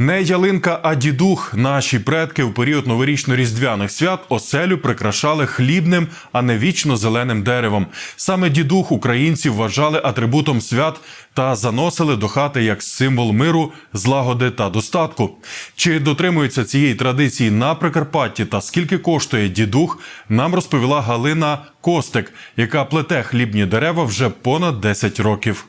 Не ялинка, а дідух. Наші предки у період новорічно-різдвяних свят оселю прикрашали хлібним, а не вічно зеленим деревом. Саме дідух українці вважали атрибутом свят та заносили до хати як символ миру, злагоди та достатку. Чи дотримуються цієї традиції на Прикарпатті та скільки коштує дідух, нам розповіла Галина Костик, яка плете хлібні дерева вже понад 10 років.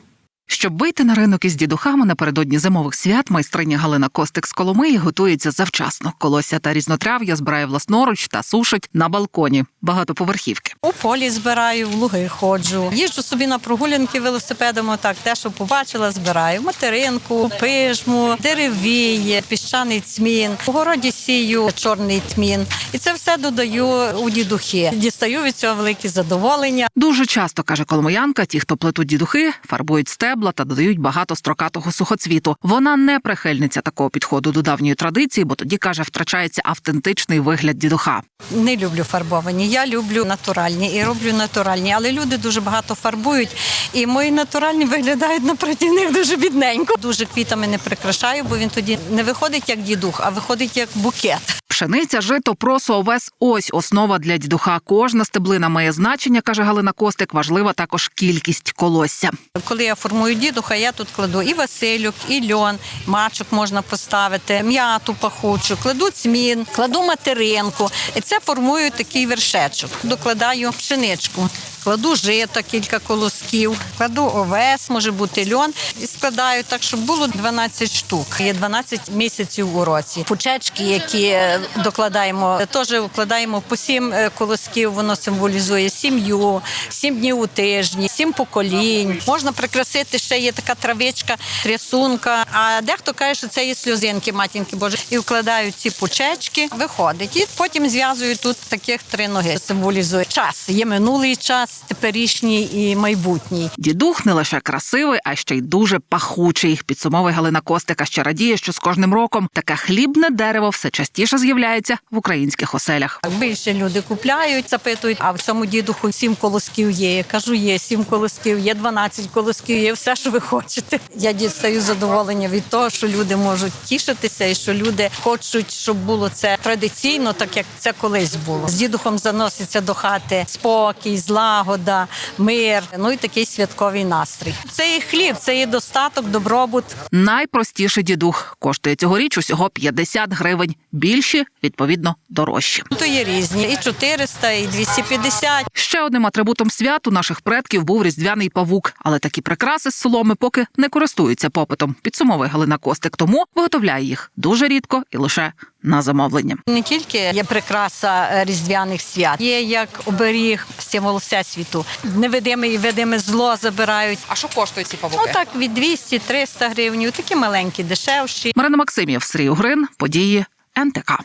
Щоб вийти на ринок із дідухами напередодні зимових свят, майстриня Галина Костик з Коломиї готується завчасно. Колося та різнотрав'я збирає власноруч та сушить на балконі багатоповерхівки. У полі збираю, в луги ходжу. Їжджу собі на прогулянки велосипедом. Так, те, що побачила, збираю материнку, пижму, деревій, піщаний цмін. У городі сію чорний тмін. І це все додаю у дідухи. Дістаю від цього велике задоволення. Дуже часто каже коломиянка, ті, хто плетуть дідухи, фарбують стебла та додають багато строкатого сухоцвіту. Вона не прихильниця такого підходу до давньої традиції, бо тоді каже, втрачається автентичний вигляд дідуха. Не люблю фарбовані. Я люблю натуральні і роблю натуральні. Але люди дуже багато фарбують. І мої натуральні виглядають напроти них дуже бідненько. Дуже квітами не прикрашаю, бо він тоді не виходить як дідух, а виходить як букет. Пшениця, жито, просо, овес – ось основа для дідуха. Кожна стеблина має значення, каже Галина Костик. Важлива також кількість колосся. Коли я формую дідуха, я тут кладу і василюк, і льон, мачок можна поставити, м'яту пахучу, кладу цмін, кладу материнку. І це формую такий вершечок. Докладаю пшеничку. Кладу жито, кілька колосків, кладу овес, може бути льон, і складаю так, щоб було 12 штук. Є 12 місяців у році. Пучечки, які е, докладаємо, теж вкладаємо по 7 колосків. Воно символізує сім'ю, 7 днів у тижні, 7 поколінь. Можна прикрасити ще є така травичка, трясунка. А дехто каже, що це є сльозинки матінки Боже. І вкладають ці пучечки, виходить. І потім зв'язую тут таких три ноги. Символізує час. Є минулий час, теперішній і майбутній. Дідух не лише красивий, а ще й дуже пахучий. Підсумовує Галина Костика, що радіє, що з кожним роком таке хлібне дерево все частіше з'являється в українських оселях. Більше люди купляють, запитують, а в цьому дідуху сім колосків є. Я кажу, є сім колосків, є 12 колосків, є все, що ви хочете. Я дістаю задоволення від того, що люди можуть тішитися, і що люди хочуть, щоб було це традиційно, так як це колись було. З дідухом заноситься до хати спокій, злагода, мир. Ну і такий святковий настрій. Це і хліб, це і достаток, добробут. Найпростіший дідух коштує цьогоріч усього 50 гривень. Більші, відповідно, дорожчі. Ну, То є різні і 400, і 250. Ще одним атрибутом святу наших предків був різдвяний павук, але такі прикраси з соломи поки не користуються попитом. Підсумовує Галина Костик, тому виготовляє їх дуже рідко і лише на замовлення. Не тільки є прикраса різдвяних свят, є як оберіг символ всесвіту. Невидиме і видиме зло забирають. А що коштують ці павуки? Ну так від 200-300 гривень, такі маленькі, дешевші. Марина Максимів, Сергій Угрин, події НТК.